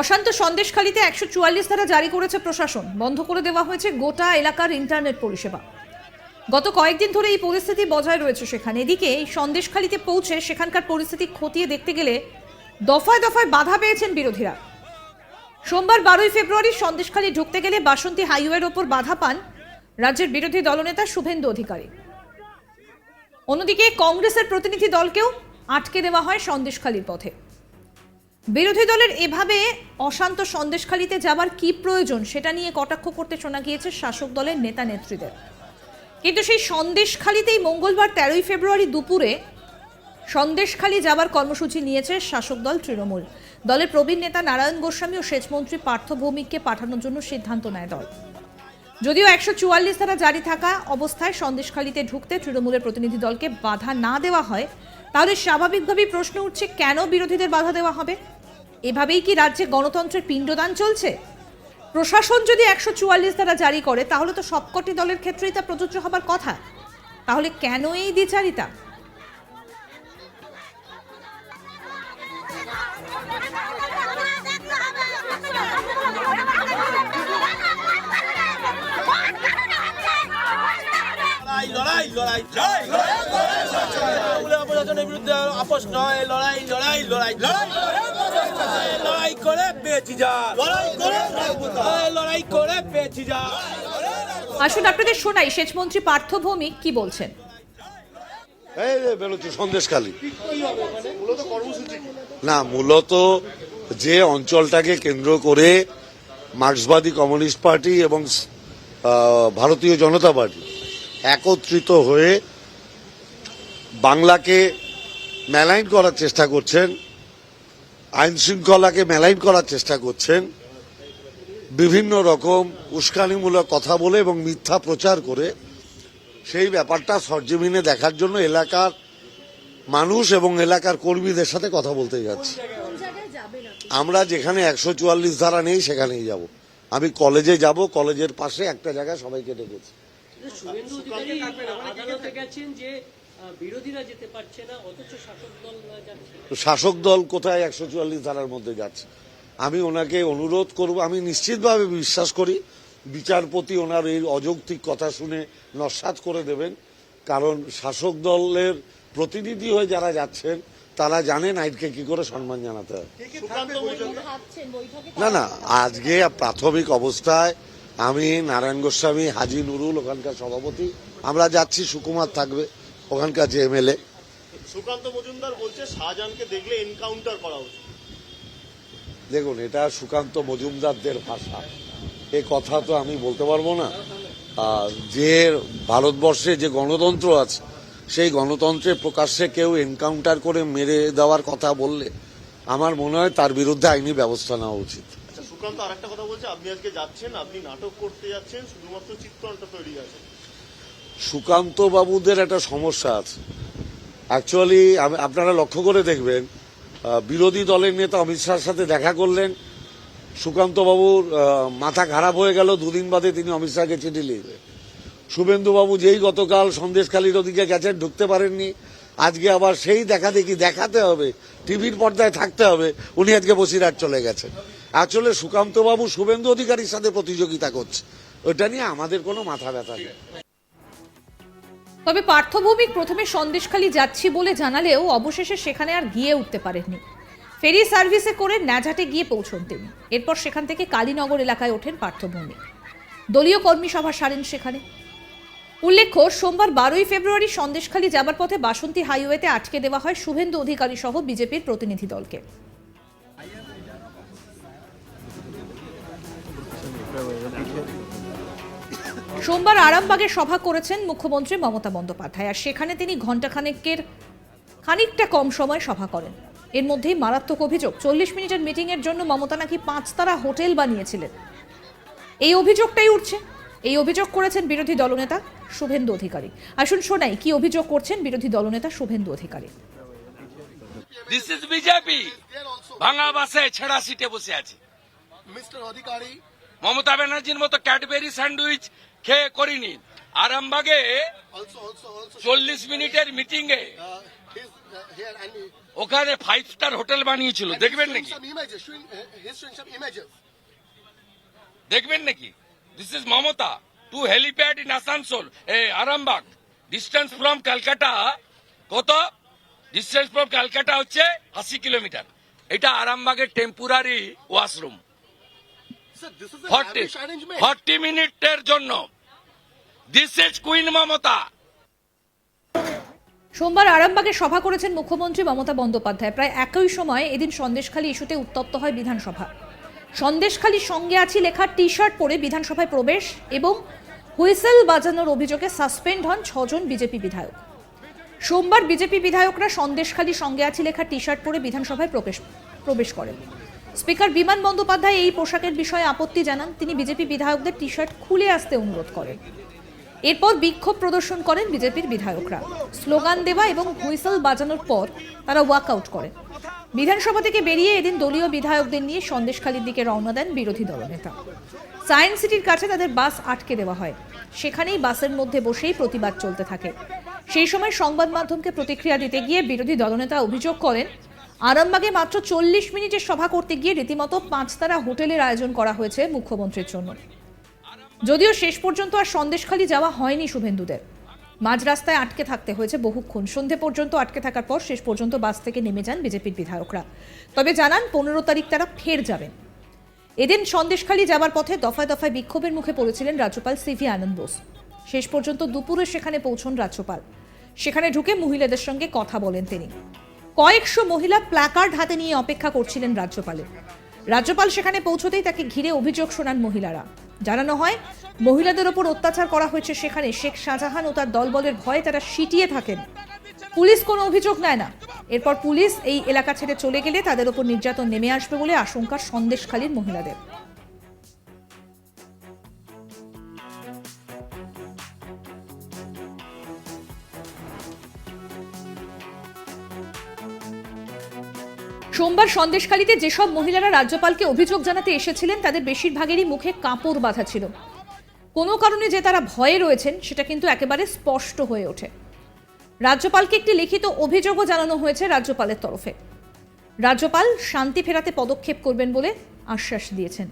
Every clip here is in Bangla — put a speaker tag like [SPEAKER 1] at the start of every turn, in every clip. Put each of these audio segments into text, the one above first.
[SPEAKER 1] অশান্ত সন্দেশখালীতে একশো চুয়াল্লিশ ধারা জারি করেছে প্রশাসন। বন্ধ করে দেওয়া হয়েছে গোটা এলাকার ইন্টারনেট পরিষেবা। গত কয়েকদিন ধরে এই পরিস্থিতি বজায় রয়েছে সেখানে। এদিকে এই সন্দেশখালীতে পৌঁছে সেখানকার পরিস্থিতি খতিয়ে দেখতে গেলে দফায় দফায় বাধা পেয়েছেন বিরোধীরা। সোমবার বারোই ফেব্রুয়ারি সন্দেশখালী ঢুকতে গেলে বাসন্তী হাইওয়ের ওপর বাধা পান রাজ্যের বিরোধী দলনেতা শুভেন্দু অধিকারী। অন্যদিকে কংগ্রেসের প্রতিনিধি দলকেও আটকে দেওয়া হয় সন্দেশখালীর পথে। বিরোধী দলের এভাবে অশান্ত সন্দেশখালিতে যাবার কি প্রয়োজন সেটা নিয়ে কটাক্ষ করতে শোনা গিয়েছে শাসক দলের নেতা নেত্রীদের। কিন্তু সেই সন্দেশখালিতেই মঙ্গলবার তেরোই ফেব্রুয়ারি দুপুরে সন্দেশখালি যাবার কর্মসূচি নিয়েছে শাসক দল তৃণমূল। দলের প্রবীণ নেতা নারায়ণ গোস্বামী ও সেচমন্ত্রী পার্থ ভৌমিককে পাঠানোর জন্য সিদ্ধান্ত নেয় দল। যদিও একশো চুয়াল্লিশ ধারা জারি থাকা অবস্থায় সন্দেশখালিতে ঢুকতে তৃণমূলের প্রতিনিধি দলকে বাধা না দেওয়া হয়, তাহলে স্বাভাবিকভাবেই প্রশ্ন উঠছে, কেন বিরোধীদের বাধা দেওয়া হবে? এভাবেই কি রাজ্যে গণতন্ত্রের পিণ্ডদান চলছে? প্রশাসন যদি একশো চুয়াল্লিশ ধারা জারি করে, তাহলে তো সবকটি দলের ক্ষেত্রেই তা প্রযোজ্য হবার কথা। তাহলে কেন এই দ্বিচারিতা?
[SPEAKER 2] লড়াই লড়াই লড়াই আপোষ নয়। লড়াই লড়াই লড়াই লড়াই। লড়াই করে বেঁচে যা। লড়াই করে লড়াই করে বেঁচে যা।
[SPEAKER 1] আসুন আপনাদের শোনাই সেচমন্ত্রী পার্থ ভৌমিক কি বলছেন?
[SPEAKER 3] এই বেরোচ্ছে সন্দেশখালী। না মূলত যে অঞ্চলটাকে কেন্দ্র করে মার্ক্সবাদী কমিউনিস্ট পার্টি এবং ভারতীয় জনতা পার্টি একত্রিত হয়ে বাংলাকে মেলাইন করার চেষ্টা করছেন আইন শৃঙ্খলাকে মেলাইন করার চেষ্টা করছেন, বিভিন্ন রকম উস্কানিমূলক কথা বলে এবং মিথ্যা প্রচার করে, সেই ব্যাপারটা সরজমিনে দেখার জন্য এলাকার মানুষ এবং এলাকার কর্মীদের সাথে কথা বলতে যাচ্ছি। আমরা যেখানে একশো চুয়াল্লিশ ধারা নেই, সেখানেই যাব। আমি কলেজে যাব, কলেজের পাশে একটা জায়গায় সবাইকে ডেকেছি।
[SPEAKER 4] বিরোধীরা যেতে পারছে না অথচ শাসক দল যাচ্ছে।
[SPEAKER 3] শাসক দল কোথায় একশো চুয়াল্লিশ ধারার মধ্যে যাচ্ছে? আমি ওনাকে অনুরোধ করব আমি নিশ্চিতভাবে বিশ্বাস করি বিচারপতি ওনার এই অযৌক্তিক কথা শুনে নস্বাত করে দেবেন কারণ শাসক দলের প্রতিনিধি হয়ে যারা যাচ্ছেন তারা জানেন আইনকে কি করে সম্মান জানাতে হয়। না না আজকে প্রাথমিক অবস্থায় আমি নারায়ণ গোস্বামী হাজি নুরুল ওখানকার সভাপতি আমরা যাচ্ছি সুকুমার থাকবে। ওখানকার যে এমএলএ
[SPEAKER 5] সুকান্ত মজুমদার বলছে শাহজাহানকে দেখলে এনকাউন্টার করা উচিত।
[SPEAKER 3] দেখুন এটা সুকান্ত মজুমদারদের ভাষা। এ কথা তো আমি বলতে পারব না। যে ভারতবর্ষে যে গণতন্ত্র আছে সেই গণতন্ত্রে প্রকাশ্যে কেউ এনকাউন্টার করে মেরে দেওয়ার কথা বললে আমার মনে হয় তার বিরুদ্ধে আইনি ব্যবস্থা নেওয়া উচিত।
[SPEAKER 5] আচ্ছা সুকান্ত আরেকটা কথা বলছে আপনি আজকে যাচ্ছেন আপনি নাটক করতে যাচ্ছেন শুধুমাত্র চিত্রটা তৈরি আছে।
[SPEAKER 3] সুকান্ত বাবুদের একটা সমস্যা আছে। অ্যাকচুয়ালি আপনারা লক্ষ্য করে দেখবেন বিরোধী দলের নেতা অমিত শাহর সাথে দেখা করলেন। সুকান্ত বাবুর মাথা খারাপ হয়ে গেল, দুদিন বাদে তিনি অমিত শাহকে চিঠি লিখলেন। শুভেন্দুবাবু যেই গতকাল সন্দেশখালীর ওদিকে গেছেন, ঢুকতে পারেননি। আজকে আবার সেই দেখা দেখি দেখাতে হবে, টিভির পর্দায় থাকতে হবে, উনি আজকে বসিরহাট চলে গেছেন। আসলে সুকান্তবাবু শুভেন্দু অধিকারীর সাথে প্রতিযোগিতা করছে। ওইটা নিয়ে আমাদের কোনো মাথা ব্যথা নেই।
[SPEAKER 1] তবে পার্থভৌমিক প্রথমে সন্দেশখালী যাচ্ছি বলে জানালেও অবশেষে সেখানে আর গিয়ে উঠতে পারেননি। ফেরি সার্ভিসে করে ন্যাজাটে গিয়ে পৌঁছন তিনি। এরপর সেখান থেকে কালীনগর এলাকায় ওঠেন পার্থভৌমিক। দলীয় কর্মী সভা সারেন সেখানে। উল্লেখ্য, সোমবার বারোই ফেব্রুয়ারি সন্দেশখালী যাবার পথে বাসন্তী হাইওয়েতে আটকে দেওয়া হয় শুভেন্দু অধিকারী সহ বিজেপির প্রতিনিধি দলকে। সোমবার আরামবাগে সভা করেছেন মুখ্যমন্ত্রী মমতা বন্দ্যোপাধ্যায়। আর সেখানে তিনি ঘণ্টাখানেকের খানিকটা কম সময় সভা করেন। এর মধ্যেই মারাত্মক অভিযোগ চল্লিশ মিনিটের মিটিংয়ের জন্য মমতা নাকি পাঁচতারা হোটেল বানিয়েছিলেন। এই অভিযোগটাই উঠছে। এই অভিযোগ করেছেন বিরোধী দলনেতা শুভেন্দু অধিকারী। আসুন শোনাই কি অভিযোগ করছেন বিরোধী দলনেতা Suvendu Adhikari?
[SPEAKER 6] This is BJP ভাঙা বাসে ছেঁড়া সিটে বসে আছে।
[SPEAKER 5] মিস্টার অধিকারী।
[SPEAKER 6] মমতা ব্যানার্জির মতো ক্যাডবেরি স্যান্ডউইচ খেয়ে করিনি। আরামবাগে চল্লিশ মিনিটের মিটিং এ
[SPEAKER 7] uh, he,
[SPEAKER 6] ওখানে ফাইভ স্টার হোটেল বানিয়েছিল। দেখবেন নাকি?
[SPEAKER 7] uh, some images.
[SPEAKER 6] দেখবেন নাকি? This is Mamata to helipad in Asansol A Arambagh. Distance from Calcutta কত? ডিস্টেন্স ফ্রম ক্যালকাটা হচ্ছে আশি কিলোমিটার। এটা আরামবাগের টেম্পোরারি ওয়াশরুম ফর্টি মিনিটের জন্য।
[SPEAKER 1] সোমবার আরামবাগে সভা করেছেন মুখ্যমন্ত্রী মমতা বন্দ্যোপাধ্যায়। প্রায় একই সময় এদিন সন্দেশখালী ইস্যুতে উত্তপ্ত হয় বিধানসভা। সন্দেশখালীর সঙ্গে আছি লেখা টি শার্ট পরে বিধানসভায় প্রবেশ এবং হুইসেল বাজানোর অভিযোগে সাসপেন্ড হন ছজন বিজেপি বিধায়ক। সোমবার বিজেপি বিধায়করা সন্দেশখালী সঙ্গে আছি লেখা টি শার্ট পরে বিধানসভায় প্রবেশ প্রবেশ করেন। স্পিকার বিমান বন্দ্যোপাধ্যায় এই পোশাকের বিষয়ে আপত্তি জানান। তিনি বিজেপি বিধায়কদের টি শার্ট খুলে আসতে অনুরোধ করেন। এরপর বিক্ষোভ প্রদর্শন করেন বিজেপির বিধায়করা। স্লোগান দেওয়া এবং হুইসেল বাজানোর পর তারা ওয়াকআউট করেন। বিধানসভা থেকে বেরিয়ে এদিন দলীয় বিধায়কদের নিয়ে সন্দেশখালীর দিকে রওনা দেন বিরোধী দলনেতা। সায়েন্স সিটির কাছে তাদের বাস আটকে দেওয়া হয়। সেখানেই বাসের মধ্যে বসেই প্রতিবাদ চলতে থাকে। সেই সময় সংবাদ মাধ্যমকে প্রতিক্রিয়া দিতে গিয়ে বিরোধী দলনেতা অভিযোগ করেন, আরামবাগে মাত্র চল্লিশ মিনিটের সভা করতে গিয়ে রীতিমতো পাঁচতারা হোটেলের আয়োজন করা হয়েছে মুখ্যমন্ত্রীর জন্য। যদিও শেষ পর্যন্ত আর সন্দেশখালি যাওয়া হয়নি শুভেন্দুদের। মাঝ রাস্তায় আটকে থাকতে হয়েছে বহুক্ষণ। সন্ধে পর্যন্ত আটকে থাকার পর শেষ পর্যন্ত বাস থেকে নেমে যান বিজেপির বিধায়করা। তবে জানান, পনেরো তারিখ তারা ফের যাবেন। এদিন সন্দেশখালি যাবার পথে দফায় দফায় বিক্ষোভের মুখে পড়েছিলেন রাজ্যপাল সিভি আনন্দ বোস। শেষ পর্যন্ত দুপুরে সেখানে পৌঁছন রাজ্যপাল। সেখানে ঢুকে মহিলাদের সঙ্গে কথা বলেন তিনি। কয়েকশো মহিলা প্ল্যাকার্ড হাতে নিয়ে অপেক্ষা করছিলেন রাজ্যপালের। রাজ্যপাল সেখানে পৌঁছতেই তাকে ঘিরে অভিযোগ শোনান মহিলারা। জানানো হয়, মহিলাদের ওপর অত্যাচার করা হয়েছে সেখানে। শেখ শাহজাহান ও তার দলবলের ভয়ে তারা সিটিয়ে থাকেন। পুলিশ কোনো অভিযোগ নেয় না। এরপর পুলিশ এই এলাকা ছেড়ে চলে গেলে তাদের ওপর নির্যাতন নেমে আসবে বলে আশঙ্কা সন্দেশখালীর মহিলাদের। সোমবার সন্দেশকালীতে যেসব মহিলারা রাজ্যপালকে অভিযোগ জানাতে এসেছিলেন, তাদের বেশিরভাগেরই মুখে কাপড় বাঁধা ছিল। কোনো কারণে যে তারা ভয়ে রয়েছেন, সেটা কিন্তু একেবারে স্পষ্ট হয়ে ওঠে। রাজ্যপালকে একটি লিখিত অভিযোগও জানানো হয়েছে রাজ্যপালের তরফে। রাজ্যপাল শান্তি ফেরাতে পদক্ষেপ করবেন বলে আশ্বাস দিয়েছেন।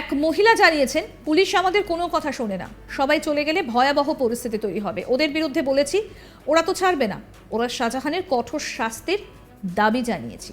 [SPEAKER 1] এক মহিলা জানিয়েছেন, পুলিশ আমাদের কোনো কথা শোনে না। সবাই চলে গেলে ভয়াবহ পরিস্থিতি তৈরি হবে। ওদের বিরুদ্ধে বলেছি, ওরা তো ছাড়বে না। ওরা শাহজাহানের কঠোর শাস্তির দাবি জানিয়েছি।